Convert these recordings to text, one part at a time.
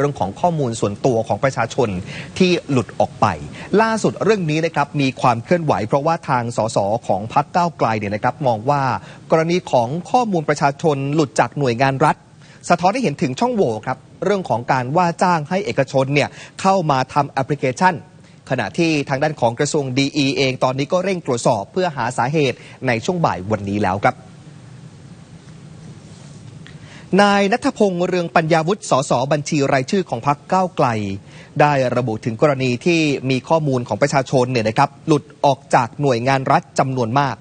เรื่องของข้อมูลส่วนตัวของประชาชนที่หลุดออกไป ล่าสุดเรื่องนี้นะครับมีความเคลื่อนไหว เพราะว่าทางสสของพรรคก้าวไกลเนี่ยนะครับมองว่ากรณีของข้อมูลประชาชนหลุดจากหน่วยงานรัฐ สะท้อนให้เห็นถึงช่องโหว่ครับเรื่องของการว่าจ้างให้เอกชนเนี่ยเข้ามาทำแอปพลิเคชันขณะที่ทางด้านของกระทรวงดีเอง ตอนนี้ก็เร่งตรวจสอบเพื่อหาสาเหตุในช่วงบ่ายวันนี้แล้วครับ นายนัทพงษ์เรืองปัญญาวุฒิสสบัญชีรายชื่อของพรรคก้าวไกล ได้ระบุถึงกรณีที่มีข้อมูลของประชาชนเนี่ยนะครับหลุดออกจากหน่วยงานรัฐจำนวนมาก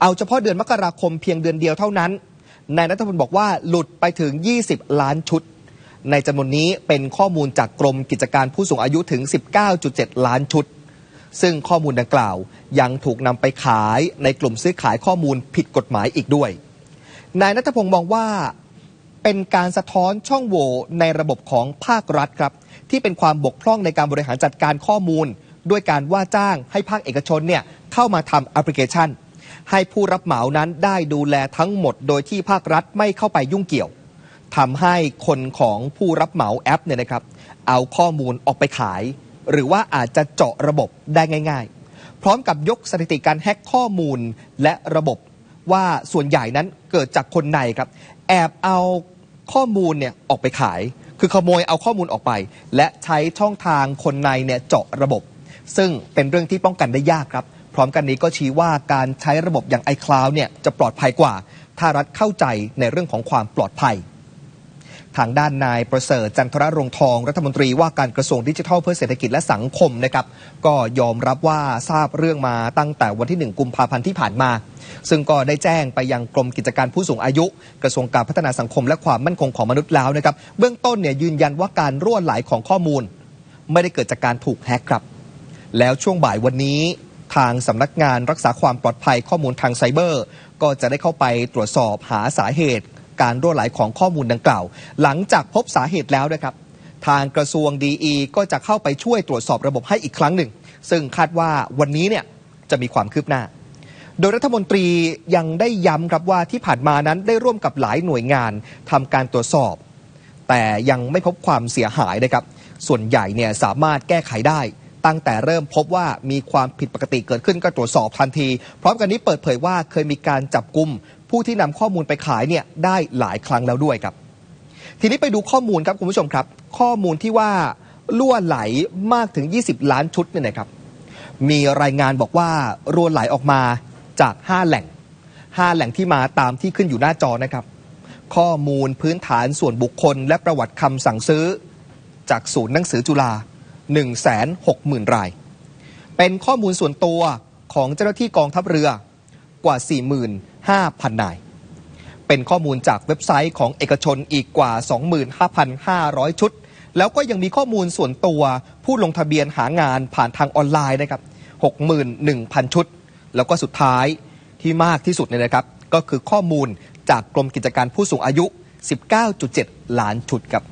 เอาเฉพาะเดือนมกราคมเพียงเดือนเดียวเท่านั้น นายนัทพงษ์บอกว่าหลุดไปถึง 20 ล้านชุด ในจำนวนนี้เป็นข้อมูลจากกรมกิจการผู้สูงอายุถึง 19.7 ล้านชุด ซึ่งข้อมูลดังกล่าวยังถูกนำไปขายในกลุ่มซื้อขายข้อมูลผิดกฎหมายอีกด้วย นายนัทพงษ์มองว่า เป็นการสะท้อนช่องโหว่ในระบบของภาครัฐครับ ที่เป็นความบกพร่องในการบริหารจัดการข้อมูล ด้วยการว่าจ้างให้ภาคเอกชนเนี่ยเข้ามาทำแอปพลิเคชัน ให้ผู้รับเหมานั้นได้ดูแลทั้งหมด โดยที่ภาครัฐไม่เข้าไปยุ่งเกี่ยวทำให้คนของผู้รับเหมาแอปเนี่ยนะครับ เอาข้อมูลออกไปขาย หรือว่าอาจจะเจาะระบบได้ง่าย ๆ พร้อมกับยกสถิติการแฮ็กข้อมูลและระบบว่าส่วนใหญ่นั้นเกิดจากคนในครับ แอบเอา ข้อมูลเนี่ยออกไปขาย คือขโมยเอาข้อมูลออกไป และใช้ช่องทางคนในเนี่ยเจาะระบบ ซึ่งเป็นเรื่องที่ป้องกันได้ยากครับ พร้อมกันนี้ก็ชี้ว่าการใช้ระบบอย่าง iCloud เนี่ยจะปลอดภัยกว่า ถ้ารัฐเข้าใจในเรื่องของความปลอดภัย ทางด้านนายประเสริฐจันทรรงทอง รัฐมนตรีว่าการกระทรวงดิจิทัลเพื่อเศรษฐกิจและสังคมนะครับก็ยอมรับว่าทราบเรื่องมาตั้งแต่วันที่ 1 กุมภาพันธ์ที่ผ่านมา ซึ่งก็ได้แจ้งไปยังกรมกิจการผู้สูงอายุ กระทรวงการพัฒนาสังคมและความมั่นคงของมนุษย์แล้วนะครับเบื้องต้นเนี่ยยืนยันว่าการรั่วไหลของข้อมูล ไม่ได้เกิดจากการถูกแฮกครับ แล้วช่วงบ่ายวันนี้ทางสำนักงานรักษาความปลอดภัยข้อมูลทางไซเบอร์ ก็จะได้เข้าไปตรวจสอบหาสาเหตุ การรั่วไหลของข้อมูลดังกล่าว หลังจากพบสาเหตุแล้วนะครับทางกระทรวงดีก็จะเข้าไปช่วยตรวจสอบระบบให้อีกครั้งหนึ่ง ซึ่งคาดว่าวันนี้เนี่ยจะมีความคืบหน้า โดยรัฐมนตรียังได้ย้ำครับว่าที่ผ่านมานั้นได้ร่วมกับหลายหน่วยงานทำการตรวจสอบ แต่ยังไม่พบความเสียหายนะครับ ส่วนใหญ่เนี่ยสามารถแก้ไขได้ ตั้งแต่เริ่มพบว่ามีความผิดปกติเกิดขึ้นก็ตรวจสอบทันที พร้อมกันนี้เปิดเผยว่าเคยมีการจับกลุ่ม ผู้ที่นำข้อมูลไปขายเนี่ยได้หลายครั้งแล้วด้วยครับ ทีนี้ไปดูข้อมูลครับคุณผู้ชมครับ ข้อมูลที่ว่าล่วไหลมากถึง 20 ล้านชุดเนี่ยนะครับ มีรายงานบอกว่ารั่วไหลออกมาจาก 5 แหล่ง 5 แหล่งที่มาตามที่ขึ้นอยู่หน้าจอนะครับ ข้อมูลพื้นฐานส่วนบุคคล และประวัติคำสั่งซื้อ จากศูนย์หนังสือจุฬา160,000 ราย เป็นข้อมูลส่วนตัวของเจ้าหน้าที่กองทัพเรือ กว่า 45,000 นาย เป็นข้อมูลจากเว็บไซต์ของเอกชนอีกกว่า 25,500 ชุด แล้วก็ยังมีข้อมูลส่วนตัวผู้ลงทะเบียนหางานผ่านทางออนไลน์นะครับ 61,000 ชุด แล้วก็สุดท้ายที่มากที่สุดเนี่ยนะครับ ก็คือข้อมูลจากกรมกิจการผู้สูงอายุ 19.7 ล้านชุดครับ